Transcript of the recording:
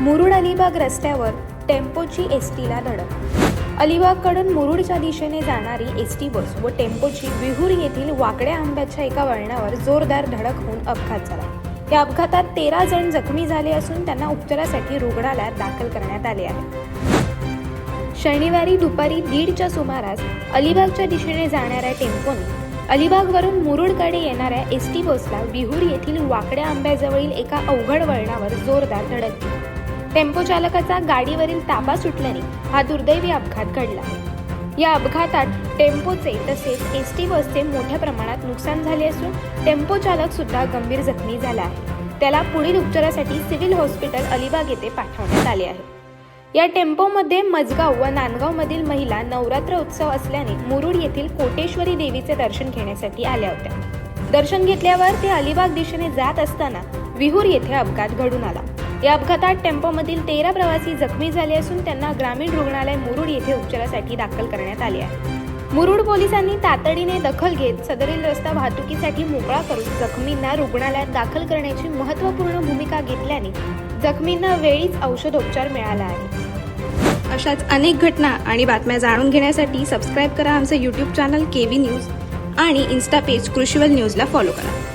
मुरुड अलिबाग रस्त्यावर टेम्पोची एस टीला धडक. अलिबागकडून मुरुडच्या दिशेने जाणारी एस टी बस व टेम्पोची विहूर येथील वाकड्या आंब्याच्या एका वळणावर जोरदार धडक होऊन अपघात झाला. या अपघातात तेरा जण जखमी झाले असून त्यांना उपचारासाठी रुग्णालयात दाखल करण्यात आले आहे. शनिवारी दुपारी दीडच्या सुमारास अलिबागच्या दिशेने जाणाऱ्या टेम्पोने अलिबागवरून मुरुडकडे येणाऱ्या एस टी बसला विहूर येथील वाकड्या आंब्याजवळील एका अवघड वळणावर जोरदार धडक दिली टेम्पो चालकाचा गाडीवरील ताबा सुटल्याने हा दुर्दैवी अपघात घडला. या अपघातात टेम्पोचे तसेच एस टी बसचे मोठ्या प्रमाणात नुकसान झाले असून टेम्पो चालक सुद्धा गंभीर जखमी झाला आहे. त्याला पुढील उपचारासाठी सिव्हिल हॉस्पिटल अलिबाग येथे पाठवण्यात आले आहे. या टेम्पोमध्ये मजगाव व नांदगावमधील महिला नवरात्र उत्सव असल्याने मुरुड येथील कोटेश्वरी देवीचे दर्शन घेण्यासाठी आल्या होत्या. दर्शन घेतल्यावर ते अलिबाग दिशेने जात असताना विहूर येथे अपघात घडून आला. या अपघातात टेम्पोमधील तेरा प्रवासी जखमी झाले असून त्यांना ग्रामीण रुग्णालय मुरुड येथे उपचारासाठी दाखल करण्यात आले आहे. मुरुड पोलिसांनी तातडीने दखल घेत सदरील रस्ता वाहतुकीसाठी मोकळा करून जखमींना रुग्णालयात दाखल करण्याची महत्त्वपूर्ण भूमिका घेतल्याने जखमींना वेळीच औषधोपचार मिळाला आहे. अशाच अनेक घटना आणि बातम्या जाणून घेण्यासाठी सबस्क्राईब करा आमचं YouTube channel K V news आणि इन्स्टा पेज कृषीवल न्यूजला फॉलो करा.